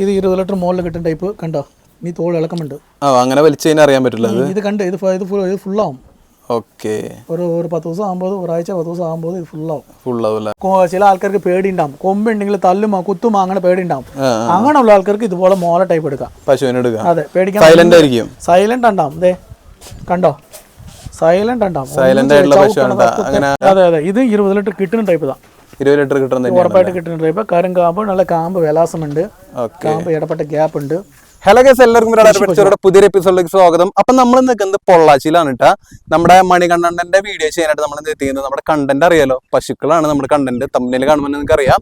ഇത് ഇരുപത് ലിറ്റർ മുകളിൽ കിട്ടുന്ന ടൈപ്പ് കണ്ടോ? ഈ തോൾ ഇളക്കമുണ്ട്. ആ അങ്ങനെ വലിച്ചു കഴിഞ്ഞാൽ അറിയാൻ പറ്റില്ല ഇത് കണ്ട് ഇത് ഇത് ഫുൾ ഇത് ഫുള്ളാവും. ഓക്കെ ഒരു ഒരു പത്ത് ദിവസം ആകുമ്പോൾ ഒരാഴ്ച പത്ത് ദിവസം ആകുമ്പോൾ ഇത് ഫുള്ളാവും. ഫുൾ കൊ- ചില ആൾക്കാർക്ക് പേടി ഉണ്ടാവും കൊമ്പുണ്ടെങ്കിൽ തല്ലും കുത്തും അങ്ങനെ പേടി ഉണ്ടാവും അങ്ങനെ അങ്ങനെയുള്ള ആൾക്കാർക്ക് ഇതുപോലെ മോല ടൈപ്പ് എടുക്കാം. പശുവിനെ എടുക്കാം. അതെ പേടിക്കാൻ സൈലന്റ് ആയിരിക്കും. സൈലന്റ് ഉണ്ടാവും. കണ്ടോ? സൈലന്റ് ഉണ്ടാവും. സൈലന്റ് ആയിട്ടുള്ള പശു അതെ അതെ. ഇത് ഇരുപത് ലിറ്റർ കിട്ടുന്ന ടൈപ്പ് ഇതാ. ഇരുപത് ലിറ്റർ കിട്ടുന്ന തന്നെയാണ് ഉറപ്പായിട്ട് കിട്ടുന്നുണ്ട്. ഇപ്പൊ കാരം കാമ്പ് നല്ല കാമ്പ് വിലാസമുണ്ട്. കാമ്പ് ഇടപെട്ട ഗ്യാപ്പ് ഉണ്ട് ഹലോ ഗസ് എല്ലാവർക്കും ഇവരുടെ പുതിയൊരു എപ്പിസോഡിലേക്ക് സ്വാഗതം. അപ്പൊ നമ്മൾ നിൽക്കുന്നത് പൊള്ളാച്ചിയിലാണ് കേട്ടോ നമ്മുടെ മണികണ്ഠന്റെ വീഡിയോ ചെയ്യാനായിട്ട് നമ്മൾ എത്തിക്കുന്നത് നമ്മുടെ കണ്ടന്റ് അറിയാലോ? പശുക്കളാണ് നമ്മുടെ കണ്ടന്റ് തമ്മിൽ കാണുമ്പോൾ നിങ്ങൾക്ക് അറിയാം.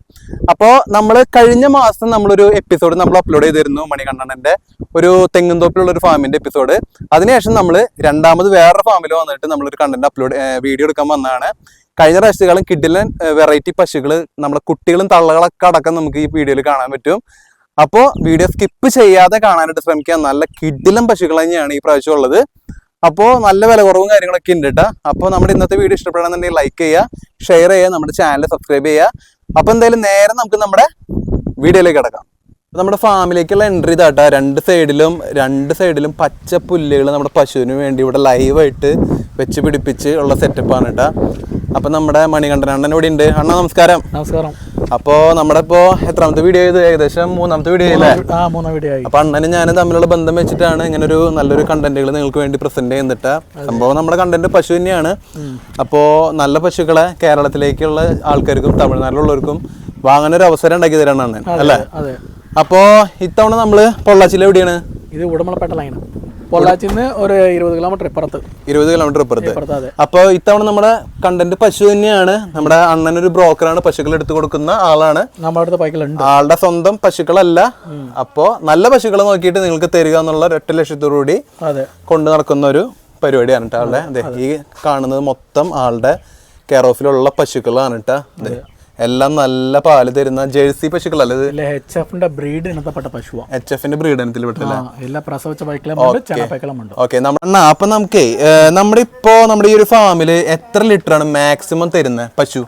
അപ്പോൾ നമ്മൾ കഴിഞ്ഞ മാസം നമ്മളൊരു എപ്പിസോഡ് നമ്മൾ അപ്ലോഡ് ചെയ്തിരുന്നു മണികണ്ഠന്റെ ഒരു തെങ്ങുംതോപ്പിലുള്ള ഒരു ഫാമിന്റെ എപ്പിസോഡ് അതിനുശേഷം നമ്മൾ രണ്ടാമത് വേറൊരു ഫാമിൽ വന്നിട്ട് നമ്മളൊരു കണ്ടന്റ് അപ്ലോഡ് വീഡിയോ എടുക്കാൻ വന്നതാണ്. കഴിഞ്ഞ പ്രാവശ്യത്തെക്കാളും കിഡിലൻ വെറൈറ്റി പശുക്കൾ നമ്മളെ കുട്ടികളും തള്ളകളൊക്കെ അടക്കം നമുക്ക് ഈ വീഡിയോയിൽ കാണാൻ പറ്റും. അപ്പോൾ വീഡിയോ സ്കിപ്പ് ചെയ്യാതെ കാണാനായിട്ട് ശ്രമിക്കുക. നല്ല കിഡിലൻ പശുക്കൾ തന്നെയാണ് ഈ പ്രാവശ്യം ഉള്ളത്. അപ്പോൾ നല്ല വില കുറവും കാര്യങ്ങളൊക്കെ ഉണ്ട് കേട്ടോ അപ്പോൾ നമ്മുടെ ഇന്നത്തെ വീഡിയോ ഇഷ്ടപ്പെടാന്നുണ്ടെങ്കിൽ ലൈക്ക് ചെയ്യുക ഷെയർ ചെയ്യുക നമ്മുടെ ചാനൽ സബ്സ്ക്രൈബ് ചെയ്യുക. അപ്പോൾ എന്തായാലും നേരെ നമുക്ക് നമ്മുടെ വീഡിയോയിലേക്ക് കിടക്കാം. നമ്മുടെ ഫാമിലേക്കുള്ള എൻട്രി ഇതാട്ടാ രണ്ട് സൈഡിലും രണ്ട് സൈഡിലും പച്ച പുല്ലുകൾ നമ്മുടെ പശുവിന് വേണ്ടി ഇവിടെ ലൈവായിട്ട് വെച്ച് പിടിപ്പിച്ച് ഉള്ള സെറ്റപ്പാണ് കേട്ടോ അപ്പം നമ്മുടെ മണികണ്ഠൻ അണ്ണൻ ഇവിടെ ഉണ്ട്. അണ്ണ നമസ്കാരം. നമസ്കാരം. അപ്പോൾ നമ്മുടെ ഇപ്പോ എത്രാമത്തെ വീഡിയോ ചെയ്ത് ഏകദേശം മൂന്നാമത്തെ വീഡിയോ അല്ലേ മൂന്നാം വീഡിയോ ആയി. അപ്പൊ അണ്ണനും ഞാനും തമ്മിലുള്ള ബന്ധം വെച്ചിട്ടാണ് ഇങ്ങനെ ഒരു നല്ലൊരു കണ്ടന്റുകൾ നിങ്ങൾക്ക് വേണ്ടി പ്രസന്റ് ചെയ്യുന്നിട്ട്. സംഭവം നമ്മുടെ കണ്ടന്റ് പശു തന്നെയാണ്. അപ്പോ നല്ല പശുക്കളെ കേരളത്തിലേക്കുള്ള ആൾക്കാർക്കും തമിഴ്നാട്ടിലുള്ളവർക്കും വാങ്ങാൻ ഒരു അവസരം ഉണ്ടാക്കി തരാണ് അണ്ണൻ അല്ലേ? അപ്പോ ഇത്തവണ നമ്മൾ പൊള്ളാച്ചിൽ എവിടെയാണ്? ഇത് ഉടമലപ്പെട്ട ലൈന് പൊള്ളാച്ചിന്ന് ഒരു ഇരുപത് കിലോമീറ്റർ ഇപ്പുറത്ത്. ഇരുപത് കിലോമീറ്റർ ഇപ്പുറത്ത്. അപ്പൊ അപ്പോൾ ഇത്തവണ നമ്മുടെ കണ്ടന്റ് പശു തന്നെയാണ്. നമ്മുടെ അണ്ണൻ ഒരു ബ്രോക്കറാണ് പശുക്കൾ എടുത്തു കൊടുക്കുന്ന ആളാണ്. നമ്മുടെ അടുത്ത് ബൈക്കിലുണ്ട് ആളുടെ സ്വന്തം പശുക്കളല്ല. അപ്പോ നല്ല പശുക്കളെ നോക്കിയിട്ട് നിങ്ങൾക്ക് തരിക എന്നുള്ള ഒരൊറ്റ ലക്ഷ്യത്തോടു കൂടി അതെ. കൊണ്ടു നടക്കുന്ന ഒരു പരിപാടിയാണ് കേട്ടോ ആളുടെ അതെ ഈ കാണുന്നത് മൊത്തം ആളുടെ കെയർ ഓഫിലുള്ള പശുക്കളാണ് കേട്ടോ അതെ. എല്ലാം നല്ല പാൽ തരുന്ന ജേഴ്സി പശുക്കളല്ലേ? എച്ച് എഫിന്റെ ബ്രീഡ് ഇനത്തപ്പെട്ട പശുവാണ് എച്ച് എഫിന്റെ ബ്രീഡനത്തിൽ പെട്ടില്ല? ആ എല്ലാ പ്രസവിച്ച ഓക്കെ നമ്മുടെ അപ്പൊ നമുക്കേ നമ്മുടെ ഇപ്പോ നമ്മുടെ ഈ ഒരു ഫാമിൽ എത്ര ലിറ്റർ ആണ് മാക്സിമം തരുന്ന പശു?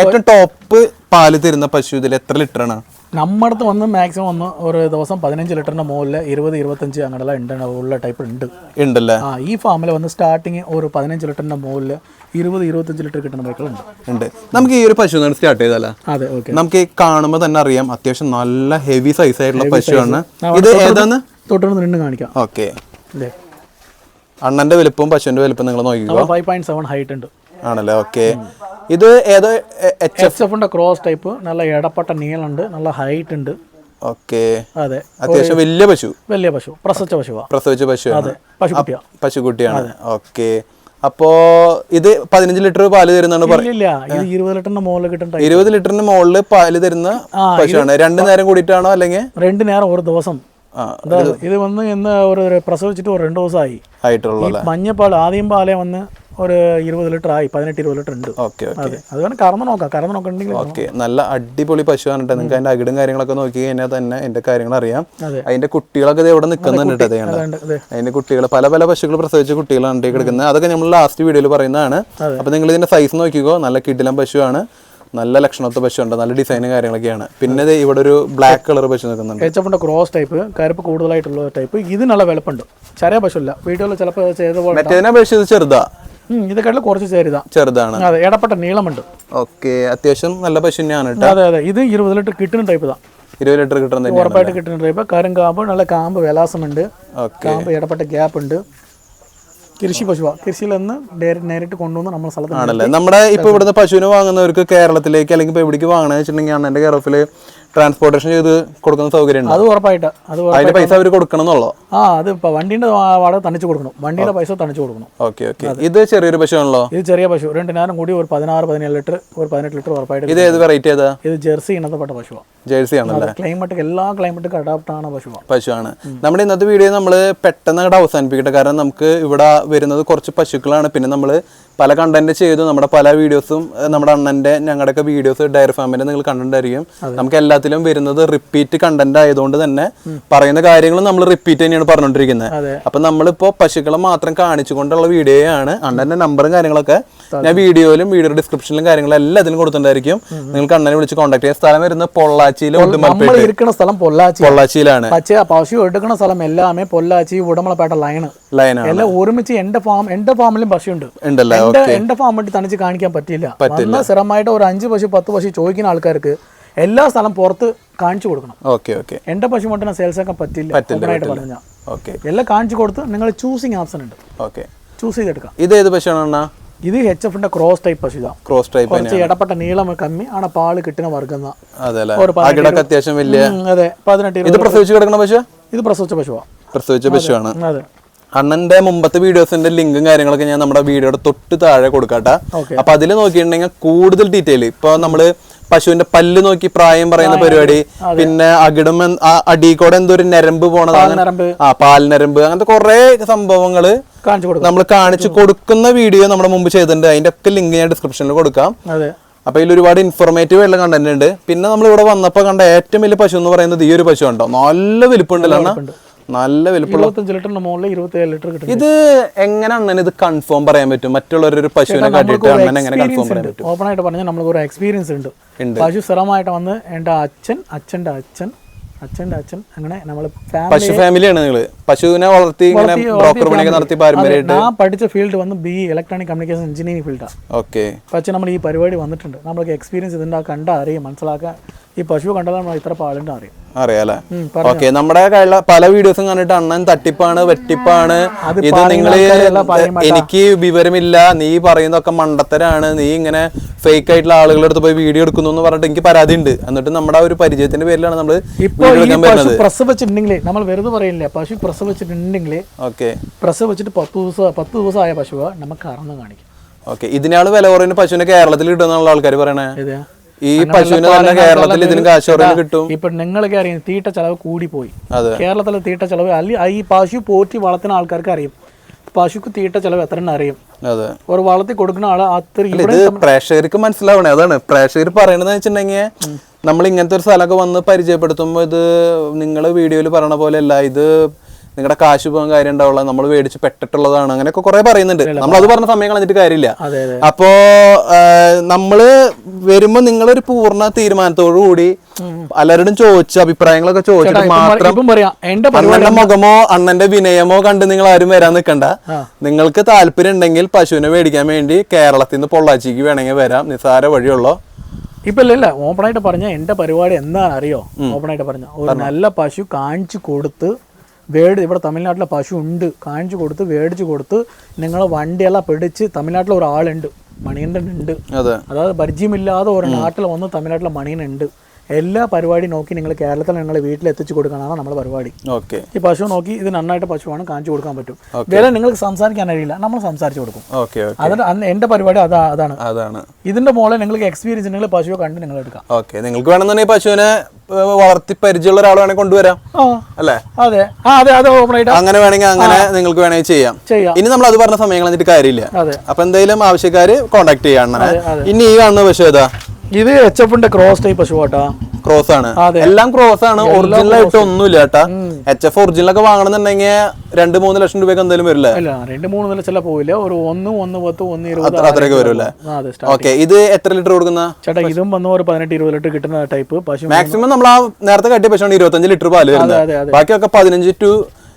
ഏറ്റവും ടോപ്പ് പാൽ തരുന്ന പശു ഇതിൽ എത്ര ലിറ്റർ ആണ് നമ്മുടെ അടുത്ത് വന്ന് മാക്സിമം വന്ന് ഒരു ദിവസം പതിനഞ്ച് ലിറ്ററിന്റെ മുകളിൽ ഇരുപത് ഇരുപത്തഞ്ച് അങ്ങനെയുള്ള ഉണ്ട് ഉള്ള ടൈപ്പ് ഉണ്ട്. ഉണ്ടല്ലേ? ആ ഈ ഫാമിൽ വന്ന് സ്റ്റാർട്ടിങ് ഒരു പതിനഞ്ച് ലിറ്ററിന്റെ മുകളിൽ ഇരുപത് ഇരുപത്തഞ്ച് ലിറ്റർ കിട്ടുന്ന ബൈക്കുകളുണ്ട് ഉണ്ട്. നമുക്ക് ഈ ഒരു പശു സ്റ്റാർട്ട് ചെയ്താലോ? അതെ ഓക്കെ നമുക്ക് ഈ കാണുമ്പോൾ തന്നെ അറിയാം അത്യാവശ്യം നല്ല ഹെവി സൈസ് ആയിട്ടുള്ള പശുവാണ്. ഇത് ഏതാണ്? തൊട്ടു നിന്ന് കാണിക്കാം. ഓക്കെ. അണ്ണന്റെ വലുപ്പവും പശുവിന്റെ വലുപ്പം നിങ്ങൾ നോക്കിക്കോ. ഫൈവ് പോയിന്റ് സെവൻ ഹൈറ്റ് ഉണ്ട്. ആണല്ലേ? ഓക്കെ. ഇത് ഏതോ എച്ച് എഫ് എഫിന്റെ ക്രോസ് ടൈപ്പ് നല്ല ഇടപെട്ട നീളുണ്ട് നല്ല ഹൈറ്റ് ഉണ്ട്. ഓക്കെ. അതെ. അത്യാവശ്യം വലിയ പശു. വലിയ പശു പ്രസവിച്ച പശുവാ. പ്രസവിച്ച പശു പശുക്കുട്ടിയാ. പശുക്കുട്ടിയാണ്. ഓക്കെ. അപ്പോ ഇത് പതിനഞ്ച് ലിറ്റർ പാൽ തരുന്നാണ് പറയുന്നത് ഇരുപത് ലിറ്ററിന്റെ മുകളിൽ കിട്ടുന്ന ടൈപ്പ് ഇരുപത് ലിറ്ററിന് മുകളിൽ പാൽ തരുന്ന പശുവാണ്. രണ്ടു നേരം കൂടിയിട്ടാണോ അല്ലെങ്കിൽ? രണ്ടു നേരം ഒരു ദിവസം. ഇത് വന്ന് ഇന്ന് ഒരു ഒരു പ്രസവിച്ചിട്ട് ഒരു രണ്ട് ദിവസമായി. ആയിട്ടുള്ള മഞ്ഞപ്പാൽ ആദ്യം പാലേ വന്ന് ഒരു ഇരുപത് ലിറ്റർ ആയി പതിനെട്ട് ഇരുപത് ലിറ്റർ ഉണ്ട്. ഓക്കെ അതെ. വേണം കറന്ന് നോക്കാം കറന്ന് നോക്കണ്ടെങ്കിൽ ഓക്കെ നല്ല അടിപൊളി പശുവാണ് കേട്ടോ നിങ്ങൾക്ക് അതിന്റെ അകിടും കാര്യങ്ങളൊക്കെ നോക്കി കഴിഞ്ഞാൽ തന്നെ എന്റെ കാര്യങ്ങൾ അറിയാം. അതെ. അതിന്റെ കുട്ടികളൊക്കെ ഇവിടെ നിൽക്കുന്നുണ്ട് അതിന്റെ കുട്ടികൾ പല പല പശുക്കൾ പ്രസവിച്ച കുട്ടികളാണ് കിടക്കുന്നത്. അതൊക്കെ നമ്മൾ ലാസ്റ്റ് വീഡിയോയിൽ പറയുന്നതാണ്. അപ്പൊ നിങ്ങൾ ഇതിന്റെ സൈസ് നോക്കിക്കോ. നല്ല കിടിലം പശുവാണ്. നല്ല ലക്ഷണത്തെ പശുണ്ട് നല്ല ഡിസൈനും കാര്യങ്ങളൊക്കെയാണ്. പിന്നെ ഇവിടെ ഒരു ബ്ലാക്ക് കളർ പശു നിൽക്കുന്നുണ്ട്. എച്ച് ക്രോസ് ടൈപ്പ് കരുപ്പ് കൂടുതലായിട്ടുള്ള ടൈപ്പ് ഇതിനുള്ള നല്ല ചെറിയ പശുല്ല വീട്ടിൽ ചിലപ്പോൾ ചെയ്ത പോലെ മറ്റേതിനെ അപേക്ഷിച്ച് ചെറുതാ. ഇതൊക്കെ കുറച്ച് ചെറുതാണ് ചെറുതാണ്. അതെ ഇടപ്പെട്ട നീളമുണ്ട്. ഓക്കെ അത്യാവശ്യം നല്ല പശു തന്നെയാണ് അതെ അതെ ഇത് ഇരുപത് ലിറ്റർ കിട്ടുന്ന ടൈപ്പ് ഇതാ. ഇരുപത് ലിറ്റർ കിട്ടുന്ന ഉറപ്പായിട്ട് കിട്ടുന്ന ടൈപ്പ് കാര്യം കാമ്പ് നല്ല കാമ്പ് വിലാസമുണ്ട്. കാമ്പ് ഇടപെട്ട ഗ്യാപ്പ് ഉണ്ട്. കൃഷി പശുവാ. കൃഷിയിൽ നിന്ന് ഡയറക്റ്റ് നേരിട്ട് കൊണ്ടുവന്ന് നമ്മുടെ സ്ഥലത്ത് ആണല്ലേ? നമ്മുടെ ഇപ്പൊ ഇവിടുന്ന് പശുവിനെ വാങ്ങുന്നവർക്ക് കേരളത്തിലേക്ക് അല്ലെങ്കിൽ ഇപ്പൊ എവിടേക്ക് വാങ്ങണ വെച്ചിട്ടുണ്ടെങ്കിൽ അണ്ണന്റെ കേരളത്തിൽ ട്രാൻസ്പോർട്ടേഷൻ ചെയ്ത് കൊടുക്കുന്ന സൗകര്യം അത് ഉറപ്പായിട്ട് അത് അതിന്റെ പൈസ അവർ കൊടുക്കണം എന്നുള്ളോ ആ അത് ഇപ്പൊ വണ്ടിന്റെ വാടക തണിച്ചു കൊടുക്കണം. വണ്ടിയുടെ പൈസ തണിച്ചു കൊടുക്കണം. Okay okay. ഇത് ചെറിയൊരു പശു ആണല്ലോ ഇത് ചെറിയ പശു. രണ്ട് നേരം കൂടി ഒരു പതിനാറ് പതിനേഴ് ലിറ്റർ ഒരു പതിനെട്ട് ലിറ്റർ ഉറപ്പായിട്ട് ഇത് ഏത് വെറൈറ്റി ഏതാ? ഇത് ജെർസി ഇണത്തപ്പെട്ട പശുവാണ് ജേഴ്സി ആണല്ലേ ക്ലൈമറ്റ് എല്ലാ ക്ലൈമറ്റും അഡാപ്റ്റ് ആണ് പശുവാണ്. പശുവാണ് നമ്മുടെ ഇന്നത്തെ വീഡിയോ നമ്മൾ പെട്ടെന്ന് അങ്ങോട്ട് അവസാനിപ്പിക്കട്ടെ. കാരണം നമുക്ക് ഇവിടെ വരുന്നത് കുറച്ച് പശുക്കളാണ്. പിന്നെ നമ്മൾ പല കണ്ടന്റ് ചെയ്തു. നമ്മുടെ പല വീഡിയോസും നമ്മുടെ അണ്ണന്റെ ഞങ്ങളുടെയൊക്കെ വീഡിയോസ് ഡയറി ഫാമിന്റെ നിങ്ങൾ കണ്ടിട്ടുണ്ടായിരിക്കും. നമുക്ക് എല്ലാത്തിലും വരുന്നത് റിപ്പീറ്റ് കണ്ടന്റ് ആയതുകൊണ്ട് തന്നെ പറയുന്ന കാര്യങ്ങൾ നമ്മൾ റിപ്പീറ്റ് തന്നെയാണ് പറഞ്ഞുകൊണ്ടിരിക്കുന്നത്. അപ്പൊ നമ്മളിപ്പോ പശുക്കളെ മാത്രം കാണിച്ചുകൊണ്ടുള്ള വീഡിയോയാണ് അണ്ണന്റെ നമ്പറും കാര്യങ്ങളൊക്കെ ഞാൻ വീഡിയോയിലും വീഡിയോ ഡിസ്ക്രിപ്ഷനിലും കാര്യങ്ങളും എല്ലാം അതിലും കൊടുത്തിട്ടുണ്ടായിരിക്കും. നിങ്ങൾക്ക് അണ്ണനെ വിളിച്ച് കോൺടാക്ട് ചെയ്യാം. സ്ഥലം വരുന്നത് പൊള്ളാച്ചിയിലെ നമ്മൾ ഇരിക്കുന്ന സ്ഥലം പൊള്ളാച്ചി പൊള്ളാച്ചിയിലാണ്. പക്ഷേ പശു എടുക്കുന്ന സ്ഥലം എല്ലാമേ പൊള്ളാച്ചി ഉടമളപ്പേട്ട ലൈന് ലൈനാണ് എല്ലാം ഒരുമിച്ച് എന്റെ ഫാം എന്റെ ഫാമിലും പശുണ്ട്. ഉണ്ടല്ലോ? എന്റെ ഫാം വേണ്ടി തനിച്ച് കാണിക്കാൻ പറ്റില്ല വന്ന സ്ഥിരമായിട്ട് ഒരു അഞ്ച് പശു പത്ത് പശു ചോദിക്കുന്ന ആൾക്കാർക്ക് എല്ലാ സ്ഥലം പുറത്ത് കാണിച്ചു കൊടുക്കണം. ഓക്കെ ഓക്കെ എന്റെ പശു മട്ടിനെ സെയിൽസ് ഒക്കെ പറ്റില്ല ഓപ്പണായിട്ട് പറഞ്ഞാൽ ഓക്കെ എല്ലാം കാണിച്ചു കൊടുത്ത് നിങ്ങൾ ചൂസിങ് ഓപ്ഷൻ ഉണ്ട്. ഓക്കെ ചൂസ് ചെയ്തെടുക്കാം. ഇത് ഏത് പശുവാണ് അണ്ണാ? ഇത് എച്ച് എഫിന്റെ ക്രോസ് ടൈപ്പ് പശു ഇതാ. ക്രോസ് ടൈപ്പ് കുറച്ച് ഇടപെട്ട നീളം കമ്മി ആണ് പാൽ കിട്ടുന്ന വർഗം അത്യാവശ്യം വലിയ അതെ പതിനെട്ട് ഇത് പ്രസവിച്ച കിടക്കുന്ന പശു ഇത് പ്രസവിച്ച പശുവാ. പ്രസവിച്ച പശുവാണ്. അതെ. അണ്ണന്റെ മുമ്പത്തെ വീഡിയോസിന്റെ ലിങ്കും കാര്യങ്ങളൊക്കെ ഞാൻ നമ്മുടെ വീഡിയോയുടെ തൊട്ട് താഴെ കൊടുക്കാട്ടെ. അപ്പൊ അതിൽ നോക്കിയിട്ടുണ്ടെങ്കിൽ കൂടുതൽ ഡീറ്റെയിൽ. ഇപ്പൊ നമ്മൾ പശുവിന്റെ പല്ല് നോക്കി പ്രായം പറയുന്ന പരിപാടി പിന്നെ അകിടം അടിയിക്കൂടെ എന്തോ ഒരു നരമ്പ് പോണതാണ്. ആ പാൽ നരമ്പ് അങ്ങനത്തെ കുറെ സംഭവങ്ങൾ നമ്മൾ കാണിച്ചു കൊടുക്കുന്ന വീഡിയോ നമ്മുടെ മുമ്പ് ചെയ്തിട്ടുണ്ട്. അതിന്റെ ഒക്കെ ലിങ്ക് ഞാൻ ഡിസ്ക്രിപ്ഷനിൽ കൊടുക്കാം. അപ്പൊ ഇതിൽ ഒരുപാട് ഇൻഫോർമേറ്റീവ് ആയിട്ടുള്ള കണ്ടന്റ് ഉണ്ട്. പിന്നെ നമ്മൾ ഇവിടെ വന്നപ്പോ കണ്ട ഏറ്റവും വലിയ പശു എന്ന് പറയുന്നത് ഈ ഒരു പശു ഉണ്ടോ നല്ല വലിപ്പമുണ്ടല്ലോ? നല്ല വലിപ്പമുള്ള ഇത് എങ്ങനെ ഇത് കൺഫേം പറയാൻ പറ്റും? മറ്റുള്ളവരൊരു പശുവിനെ കണ്ടിട്ട് അണ്ണൻ എങ്ങനെ കൺഫേം പറയാൻ പറ്റും? ഓപ്പൺ ആയിട്ട് പറഞ്ഞാൽ നമ്മൾക്ക് ഒരു എക്സ്പീരിയൻസ് ഉണ്ട്. ഉണ്ട്. പശു സ്ഥിരമായിട്ട് വന്ന് എന്റെ അച്ഛൻ അച്ഛന്റെ അച്ഛൻ അച്ഛന്റെ അച്ഛൻ അങ്ങനെ നമ്മൾ പശു ഫാമിലിയാണ് നിങ്ങൾ പശുവിനെ വളർത്തി ഇങ്ങനെ ബ്രോക്കർ പണിയൊക്കെ നടത്തി പാരമ്പര്യമായിട്ട്. ഞാൻ പഠിച്ച ഫീൽഡ് വന്ന് ബി ഇലക്ട്രോണിക് കമ്മ്യൂണിക്കേഷൻ എഞ്ചിനീയറിംഗ് ഫീൽഡാണ് ഓക്കെ പക്ഷേ നമ്മൾ ഈ പരിപാടി വന്നിട്ടുണ്ട്. നമ്മൾക്ക് എക്സ്പീരിയൻസ് ഇതിന്റെ കണ്ട അറിയാം മനസ്സിലാക്കാൻ. ഈ പശു കണ്ടതാണ് ഇത്ര പാലുണ്ട് അറിയാം. അറിയാലേ? ഓക്കെ നമ്മുടെ പല വീഡിയോസും കണ്ടിട്ട് അണ്ണൻ തട്ടിപ്പാണ് വെട്ടിപ്പാണ്. ഇത് നിങ്ങൾ എനിക്ക് വിവരമില്ല. നീ പറയുന്നതൊക്കെ മണ്ടത്തരാണ്. നീ ഇങ്ങനെ ഫേക്ക് ആയിട്ടുള്ള ആളുകളുടെ അടുത്ത് പോയി വീഡിയോ എടുക്കുന്നു എന്ന് പറഞ്ഞിട്ട് എനിക്ക് പരാതി ഉണ്ട് എന്നിട്ട് നമ്മുടെ ഒരു പരിചയത്തിന്റെ പേരിലാണ് നമ്മൾ പ്രസവിച്ചിട്ടുണ്ടെങ്കിൽ നമ്മൾ വെറുതെ പറയില്ല പശു പ്രസവിച്ചിട്ടുണ്ടെങ്കിൽ ഓക്കെ പ്രസവിച്ചിട്ട് പത്ത് ദിവസം പത്ത് ദിവസം ആയ പശുവാ നമുക്ക് അറന്ന് കാണിക്കും. ഓക്കെ ഇതിനാണ് വില കുറയുന്ന പശുവിനെ കേരളത്തിൽ ഇടുന്ന ആൾക്കാർ പറയണേ. ഈ പശുവിന് തന്നെ കേരളത്തിൽ ഇതിന് കാശ് കുറവിന് കിട്ടും. ഇപ്പൊ നിങ്ങൾക്ക് അറിയാം തീറ്റ ചെലവ് കൂടി പോയി കേരളത്തിലെ തീറ്റ ചെലവ് അല്ലെങ്കിൽ ഈ പശു പോറ്റി വളർത്തുന്ന ആൾക്കാർക്ക് അറിയും. പശുക്ക് തീറ്റ ചെലവ് എത്ര അറിയും. അതെ. ഒരു വളർത്തി കൊടുക്കുന്ന ആൾ അത്ര ഇത് പ്രേക്ഷകർക്ക് മനസ്സിലാവണേ അതാണ്. പ്രേക്ഷകർ പറയണതെന്ന് വെച്ചിട്ടുണ്ടെങ്കിൽ നമ്മൾ ഇങ്ങനത്തെ ഒരു സ്ഥലമൊക്കെ വന്ന് പരിചയപ്പെടുത്തുമ്പോൾ ഇത് നിങ്ങൾ വീഡിയോയിൽ പറയണ പോലെ അല്ല ഇത് നിങ്ങളുടെ കാശ് പോകാൻ കാര്യം ഉണ്ടാവുള്ള നമ്മൾ മേടിച്ച് പെട്ടിട്ടുള്ളതാണ് അങ്ങനെയൊക്കെ കുറെ പറയുന്നുണ്ട്. നമ്മൾ അത് പറഞ്ഞ സമയം കളഞ്ഞിട്ട് കാര്യമില്ല. അപ്പോ നമ്മൾ വരുമ്പോ നിങ്ങളൊരു പൂർണ തീരുമാനത്തോടു കൂടി പലരോടും ചോദിച്ച അഭിപ്രായങ്ങളൊക്കെ ചോദിച്ചിട്ട് മാത്രം അണ്ണന്റെ മുഖമോ അണ്ണന്റെ വിനയമോ കണ്ട് നിങ്ങൾ ആരും വരാൻ നിൽക്കണ്ട നിങ്ങൾക്ക് താല്പര്യം ഉണ്ടെങ്കിൽ പശുവിനെ മേടിക്കാൻ വേണ്ടി കേരളത്തിൽ നിന്ന് പൊള്ളാച്ചിക്ക് വേണമെങ്കിൽ വരാം. നിസ്സാര വഴിയുള്ളോ. ഇപ്പൊ ഇല്ല ഓപ്പണായിട്ട് പറഞ്ഞ എന്റെ പരിപാടി എന്താണ് അറിയോ ഓപ്പണായിട്ട് പറഞ്ഞ. ഒരു നല്ല പശു കാണിച്ചു കൊടുത്ത് വേടി ഇവിടെ തമിഴ്നാട്ടിലെ പശു ഉണ്ട് കാണിച്ചു കൊടുത്ത് വേടിച്ചു കൊടുത്ത് നിങ്ങൾ വണ്ടിയെല്ലാം പിടിച്ച് തമിഴ്നാട്ടിലെ ഒരാളുണ്ട്. മണിയന്റെ ഉണ്ട് അതെ. അതായത് പരിചയമില്ലാതെ ഒരു നാട്ടിൽ വന്ന് തമിഴ്നാട്ടിലെ മണിയനുണ്ട് എല്ലാ പരിപാടി നോക്കി നിങ്ങൾ കേരളത്തിൽ നിങ്ങൾ വീട്ടിൽ എത്തിച്ചു കൊടുക്കാനാണ് നമ്മുടെ പരിപാടി. ഓക്കെ. ഈ പശു നോക്കി ഇത് നന്നായിട്ട് പശുവാണ് കാണിച്ചു കൊടുക്കാൻ പറ്റും. വേറെ നിങ്ങൾക്ക് സംസാരിക്കാൻ കഴിയില്ല നമ്മൾ സംസാരിച്ചു കൊടുക്കും. ഓക്കെ അതിന് എന്റെ പരിപാടി അതാ അതാണ്. അതാണ്. ഇതിന്റെ മോളെ നിങ്ങൾക്ക് എക്സ്പീരിയൻസ് ഉണ്ടെങ്കിൽ പശുവെ കണ്ട് നിങ്ങൾ എടുക്കാം. ഓക്കെ നിങ്ങൾക്ക് വേണമെന്നുണ്ടെങ്കിൽ പശുവിനെ വളർത്തി പരിചയമുള്ള ഒരാൾ വേണമെങ്കിൽ കൊണ്ടുവരാം. അല്ലേ? അതെ. അതെ അതെ ഓപ്പൺ ആയിട്ട്. അങ്ങനെ വേണമെങ്കിൽ അങ്ങനെ നിങ്ങൾക്ക് വേണമെങ്കിൽ ചെയ്യാം. ഇനി നമ്മൾ അത് പറഞ്ഞ സമയങ്ങൾ എന്നിട്ട് കാര്യമില്ല അപ്പൊ എന്തായാലും ആവശ്യക്കാര് കോണ്ടാക്ട് ചെയ്യാം ഇനി ഈ കാണുന്ന പശു ഏതാ? ഇത് എച്ച് എഫിന്റെ ക്രോസ് ടൈപ്പ് പശു കേട്ടാ ക്രോസ് ആണ്. എല്ലാം ക്രോസ് ആണ്. ഒറിജിനൽ ആയിട്ട് ഒന്നുമില്ല കേട്ടാ. എച്ച് എഫ് ഒറിജിനൽ ഒക്കെ വാങ്ങണമെന്നുണ്ടെങ്കിൽ രണ്ട് മൂന്ന് ലക്ഷം രൂപയ്ക്ക് എന്തായാലും വരില്ല? അല്ല രണ്ട് മൂന്ന് ലക്ഷം പോവില്ല? ഒരു ഒന്ന് ഒന്ന് പത്ത് ഒന്ന് ഇരുപത് അത്രയൊക്കെ വരും ആ, അതെ ഓക്കെ ഇത് എത്ര ലിറ്റർ കൊടുക്കുന്ന? ചേട്ടാ ഇതും വന്ന് ഒരു പതിനെട്ട് ഇരുപത് ലിറ്റർ കിട്ടുന്ന ടൈപ്പ് പശു മാക്സിമം നമ്മൾ ആ നേരത്തെ കട്ടിയ പശുവാണ് ഇരുപത്തഞ്ച് ലിറ്റർ പാൽ വരുന്നത്. ബാക്കിയൊക്കെ പതിനഞ്ച് ടു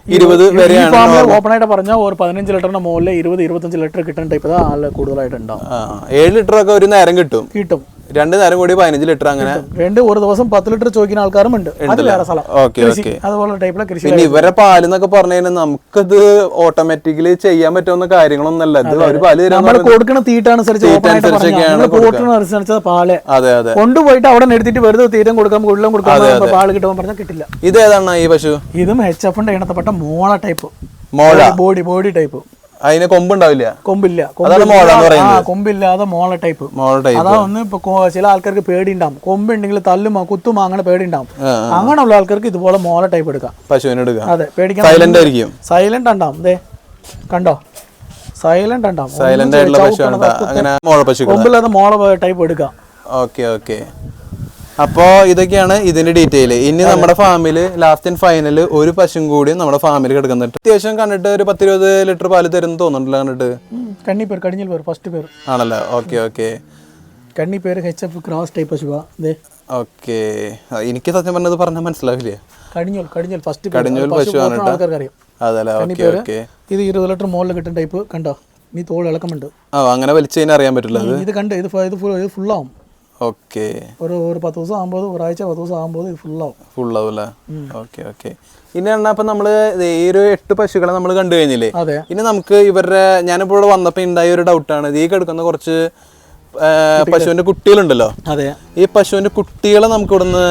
ഇരുപത് വരെയാണ് ഓപ്പൺ ആയിട്ട് പറഞ്ഞാൽ ഒരു പതിനഞ്ച് ലിറ്ററിന്റെ മുകളിൽ ഇരുപത് ഇരുപത്തഞ്ച് ലിറ്റർ കിട്ടുന്ന ടൈപ്പ് കൂടുതലായിട്ട് ഉണ്ടാവും ഏഴ് ലിറ്റർ ഒക്കെ ഒരു നേരം കിട്ടും. കിട്ടും. രണ്ട് നേരം കൂടി പതിനഞ്ച് ലിറ്റർ അങ്ങനെ രണ്ട് ഒരു ദിവസം പത്ത് ലിറ്റർ ചോദിക്കുന്ന ആൾക്കാരും ഉണ്ട്. അത് വേറെ സ്ഥലം. ഓക്കെ കൃഷി അതുപോലെ ടൈപ്പിലെ കൃഷി പിന്നെ ഇവരെ പാൽ എന്നൊക്കെ പറഞ്ഞു കഴിഞ്ഞാൽ നമുക്കത് ഓട്ടോമാറ്റിക്കലി ചെയ്യാൻ പറ്റുന്ന കാര്യങ്ങളൊന്നല്ല ഇത് ഒരു പാൽ നമ്മൾ കൊടുക്കുന്ന തീറ്റ അനുസരിച്ച് അനുസരിച്ച് പാൽ അതെ അതെ. കൊണ്ടുപോയിട്ട് അവിടെ എടുത്തിട്ട് വെറുതെ തീറ്റം കൊടുക്കാൻ ഉള്ളം കൊടുക്കാൻ പാൽ കിട്ടുമ്പോൾ പറഞ്ഞാൽ കിട്ടില്ല. ഇത് ഏതാണ് ഈ പശു? ഇതും എച്ച് എഫിന്റെ ഇണത്തപ്പെട്ട മോള ടൈപ്പ് മോള. ബോഡി ബോഡി ടൈപ്പ് അതിന് കൊമ്പുണ്ടാവില്ല. കൊമ്പില്ല. കൊമ്പില്ലാതെ മോള ടൈപ്പ്. അതാ ഒന്ന് ഇപ്പൊ ചില ആൾക്കാർക്ക് പേടിയുണ്ടാവും. കൊമ്പുണ്ടെങ്കിൽ തല്ലും കുത്തും അങ്ങനെ പേടിയുണ്ടാവും. അങ്ങനെയുള്ള ആൾക്കാർക്ക് ഇതുപോലെ മോള ടൈപ്പ് എടുക്കാം. പശുവിന് എടുക്കാം. അതെ സൈലന്റ് ആയിരിക്കും. സൈലന്റ് ഉണ്ടാവും. അതെ കണ്ടോ? സൈലന്റ് ഉണ്ടാവും. സൈലന്റ് ആയിട്ടുള്ള പശു അങ്ങനെ പശു കൊമ്പില്ലാതെ മോള ടൈപ്പ് എടുക്കാം. Okay okay. അപ്പോ ഇതൊക്കെയാണ് ഇതിന്റെ ഡീറ്റെയിൽ ഇനി നമ്മുടെ ഫാമിൽ ലാസ്റ്റ് ആൻഡ് ഫൈനൽ ഒരു പശും കൂടി നമ്മുടെ ഫാമിൽ കിടക്കുന്നുണ്ട്. അത്യാവശ്യം കണ്ടിട്ട് ഒരു പത്തിരുപത് ലിറ്റർ പാൽ തരുന്നു തോന്നുന്നുണ്ടല്ലോ കണ്ടിട്ട്? കണ്ണി പേര് കടിഞ്ഞൽ പേര് ഫസ്റ്റ് പേര് ആണല്ലോ? ഓക്കെ ഓക്കെ കണ്ണി പേര് ഹെച്ച് എഫ് ക്രോസ് ടൈപ്പ് പശുവാ ഓക്കെ എനിക്ക് സത്യം പറഞ്ഞത് പറഞ്ഞാൽ മനസ്സിലാവില്ലേ? കടിഞ്ഞൽ കടിഞ്ഞൽ ഫസ്റ്റ് കടിഞ്ഞൂൽ പശുവാണ് കേട്ടോ. ആൾക്കാർക്ക് അറിയാം അതല്ലേ ഓക്കെ ഓക്കെ ഇത് ഇരുപത് ലിറ്റർ മുകളിൽ കിട്ടുന്ന ടൈപ്പ് കണ്ടോ? നീ തോൾ ഇളക്കമുണ്ട് ആ അങ്ങനെ വലിച്ചു കഴിഞ്ഞാൽ അറിയാൻ പറ്റില്ല ഇത് കണ്ട് ഇത് ഇത് ഫുൾ ഇത് ഓക്കെ. ഒരു ഒരു പത്ത് ദിവസം ആകുമ്പോൾ ഒരാഴ്ച പത്ത് ദിവസം ആകുമ്പോൾ ഫുള്ളാവും ഫുള്ളാവും അല്ലേ ഓക്കെ ഓക്കെ. ഇനി എണ്ണ അപ്പൊ നമ്മൾ ഈ ഒരു എട്ട് പശുക്കളെ നമ്മൾ കണ്ടു കഴിഞ്ഞില്ലേ? അതെ. ഇനി നമുക്ക് ഇവരുടെ ഞാനിപ്പോൾ ഇവിടെ വന്നപ്പോൾ ഉണ്ടായ ഒരു ഡൗട്ടാണ് ഈ കിടക്കുന്ന കുറച്ച് പശുവിന്റെ കുട്ടികളുണ്ടല്ലോ. അതെ. ഈ പശുവിന്റെ കുട്ടികളെ നമുക്ക് ഇവിടുന്ന്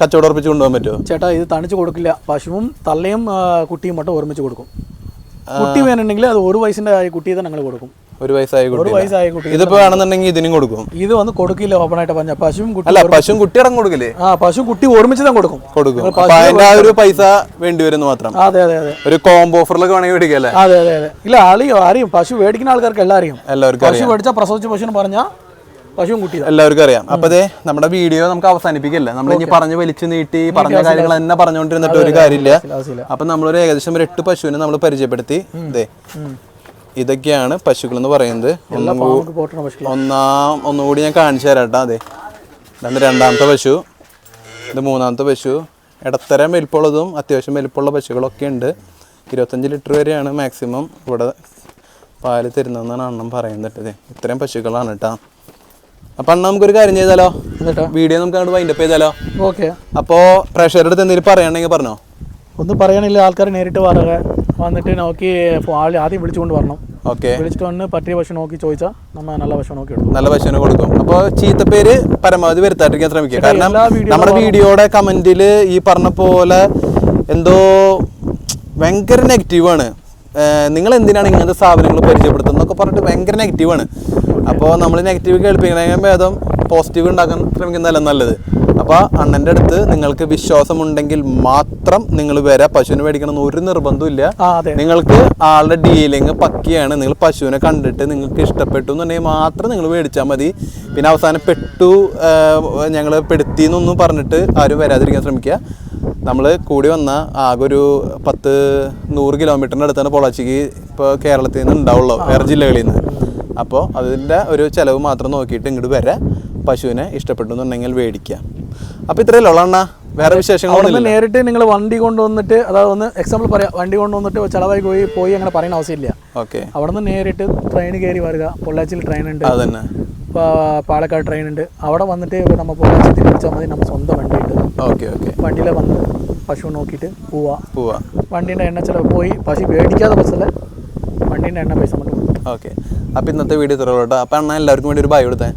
കച്ചവടം ഉറപ്പിച്ച് കൊണ്ടുപോകാൻ പറ്റുമോ? ചേട്ടാ ഇത് തണിച്ച് കൊടുക്കില്ല. പശുവും തള്ളയും കുട്ടിയും മട്ടും ഒരുമിച്ച് കൊടുക്കും. കുട്ടി വേണമെങ്കിൽ അത് ഒരു വയസ്സിന്റെ കുട്ടിയെ തന്നെ ഞങ്ങൾ കൊടുക്കും. ഒരു വയസ്സായ ഒരു കുട്ടി വയസ്സായ കുട്ടി ഇതിപ്പോ ആണെന്നുണ്ടെങ്കിൽ ഇതിനും കൊടുക്കും. ഇത് വന്ന് കൊടുക്കില്ല ഓപ്പൺ ആയിട്ട് പറഞ്ഞ പശുവും കുട്ടി അല്ല പശുവും കുട്ടി അടക്കം കൊടുക്കില്ലേ? ആ പശു കുട്ടി ഓർമ്മിച്ച് തന്നെ കൊടുക്കും. കൊടുക്കും. അപ്പൊ അതിന്റെ ആ ഒരു പൈസ വേണ്ടി വരുന്നു മാത്രം. അതെ അതെ അതെ. ഒരു കോംബോ ഓഫറിലൊക്കെ വേണമെങ്കിൽ മേടിക്കല്ലേ? അതെ അതെ അതെ. ഇല്ല ആളിയോ അറിയും. പശു മേടിക്കുന്ന ആൾക്കാർക്ക് എല്ലാം അറിയും. എല്ലാവർക്കും പശു മേടിച്ച പ്രസവിച്ച പശുവിന് പറഞ്ഞാൽ പശുവും കുട്ടി എല്ലാവർക്കും അറിയാം. അപ്പൊ അതെ നമ്മുടെ വീഡിയോ നമുക്ക് അവസാനിപ്പിക്കില്ല? നമ്മൾ ഇനി പറഞ്ഞു വലിച്ചു നീട്ടി പറഞ്ഞ കാര്യങ്ങൾ തന്നെ പറഞ്ഞുകൊണ്ടിരുന്നിട്ട് ഒരു കാര്യമില്ല. അപ്പൊ നമ്മളൊരു ഏകദേശം ഒരു എട്ട് പശുവിനെ നമ്മൾ പരിചയപ്പെടുത്തി. ഇതേ ഇതൊക്കെയാണ് പശുക്കൾ എന്ന് പറയുന്നത്. ഒന്നും ഒന്നുകൂടി ഞാൻ കാണിച്ചു തരാം കേട്ടോ അതെ. ഇതാണ് രണ്ടാമത്തെ പശു. ഇത് മൂന്നാമത്തെ പശു. ഇടത്തരം വലിപ്പമുള്ളതും അത്യാവശ്യം വലിപ്പമുള്ള പശുക്കളൊക്കെ ഉണ്ട്. ഇരുപത്തഞ്ച് ലിറ്റർ വരെയാണ് മാക്സിമം ഇവിടെ പാൽ തരുന്നതെന്നാണ് അണ്ണം പറയുന്നത് ഇതേ ഇത്രയും പശുക്കളാണ് കേട്ടോ. അപ്പം അണ്ണ നമുക്കൊരു കാര്യം ചെയ്താലോ? വീഡിയോ നമുക്ക് അങ്ങോട്ട് വൈൻഡപ്പ് ചെയ്താലോ? ഓക്കെ. അപ്പോൾ പ്രഷറെടുത്ത് അടുത്ത് എന്തെങ്കിലും പറയണമെങ്കിൽ പറഞ്ഞോ? ഒന്നും പറയണില്ല. ആൾക്കാർ നേരിട്ട് പറയുക വന്നിട്ട് നോക്കി ആളെ ആദ്യം വിളിച്ചുകൊണ്ട് വരണം. ഓക്കെ. വിളിച്ചിട്ട് വന്ന് പറ്റിയ പശു നോക്കി ചോദിച്ചാൽ നമ്മൾ നല്ല പശു നോക്കി എടുക്കും. നല്ല പശുവിനെ കൊടുക്കും. അപ്പോൾ പേര് പരമാവധി വരുത്താതിരിക്കാൻ ശ്രമിക്കുക. കാരണം നമ്മുടെ വീഡിയോയുടെ കമന്റിൽ ഈ പറഞ്ഞ പോലെ എന്തോ ഭയങ്കര നെഗറ്റീവാണ് നിങ്ങൾ എന്തിനാണ് ഇങ്ങനത്തെ സ്ഥാപനങ്ങൾ പരിചയപ്പെടുത്തുന്നത് എന്നൊക്കെ പറഞ്ഞിട്ട് ഭയങ്കര നെഗറ്റീവാണ് അപ്പോൾ നമ്മൾ നെഗറ്റീവ് കേൾപ്പിക്കണമെങ്കിൽ ഭേദം പോസിറ്റീവ് ഉണ്ടാക്കാൻ ശ്രമിക്കുന്നതല്ല നല്ലത്. അപ്പോൾ അണ്ണന്റെ അടുത്ത് നിങ്ങൾക്ക് വിശ്വാസമുണ്ടെങ്കിൽ മാത്രം നിങ്ങൾ വരെ. പശുവിനെ മേടിക്കണം എന്ന് ഒരു നിർബന്ധമില്ല നിങ്ങൾക്ക് ആളുടെ ഡീലിങ് പക്കിയാണ്. നിങ്ങൾ പശുവിനെ കണ്ടിട്ട് നിങ്ങൾക്ക് ഇഷ്ടപ്പെട്ടു എന്നുണ്ടെങ്കിൽ മാത്രം നിങ്ങൾ മേടിച്ചാൽ മതി. പിന്നെ അവസാനം പെട്ടു ഞങ്ങൾ പെടുത്തി എന്നൊന്നും പറഞ്ഞിട്ട് ആരും വരാതിരിക്കാൻ ശ്രമിക്കുക. നമ്മൾ കൂടി വന്ന ആകെ ഒരു പത്ത് നൂറ് കിലോമീറ്ററിന്റെ അടുത്താണ് പൊളാച്ചിക്ക് ഇപ്പോൾ കേരളത്തിൽ നിന്ന് ഉണ്ടാവുള്ളൂ വേറെ ജില്ലകളിൽ നിന്ന്. അപ്പോൾ അതിന്റെ ഒരു ചിലവ് മാത്രം നോക്കിയിട്ട് ഇങ്ങോട്ട് വരാം. പശുവിനെ ഇഷ്ടപ്പെട്ടു എന്നുണ്ടെങ്കിൽ മേടിക്കുക. അപ്പോൾ ഇത്രയല്ലേ ഉള്ളൂ അണ്ണാ. വേറെ വിശേഷങ്ങൾ നേരിട്ട് നിങ്ങൾ വണ്ടി കൊണ്ടുവന്നിട്ട് അതായത് ഒന്ന് എക്സാമ്പിൾ പറയാം. വണ്ടി കൊണ്ടുവന്നിട്ട് ചിലവായി പോയി പോയി അങ്ങനെ പറയുന്ന ആവശ്യമില്ല. ഓക്കെ. അവിടെ നിന്ന് നേരിട്ട് ട്രെയിൻ കയറി വരിക. പൊള്ളാച്ചിൽ ട്രെയിൻ ഉണ്ട്. അതന്നെ പാലക്കാട് ട്രെയിൻ ഉണ്ട്. അവിടെ വന്നിട്ട് നമ്മൾ പൊള്ളാച്ചി തിരിച്ചാൽ മതി നമ്മൾ സ്വന്തം വണ്ടി ഉണ്ട് ഓക്കെ ഓക്കെ. വണ്ടിയിൽ വന്ന് പശു നോക്കിയിട്ട് പോവാ. പോവാ. വണ്ടീന്റെ എണ്ണ ചിലവ് പോയി. പശു മേടിക്കാതെ ബസ്സിൽ വണ്ടീന്റെ എണ്ണ പൈസ കൊടുക്കും ഓക്കെ. അപ്പോൾ ഇന്നത്തെ വീഡിയോ ഇത്രയുള്ളൂ കേട്ടോ. അപ്പോൾ അണ്ണാ എല്ലാവർക്കും വേണ്ടി ഒരു ബൈ കൊടുത്തേ.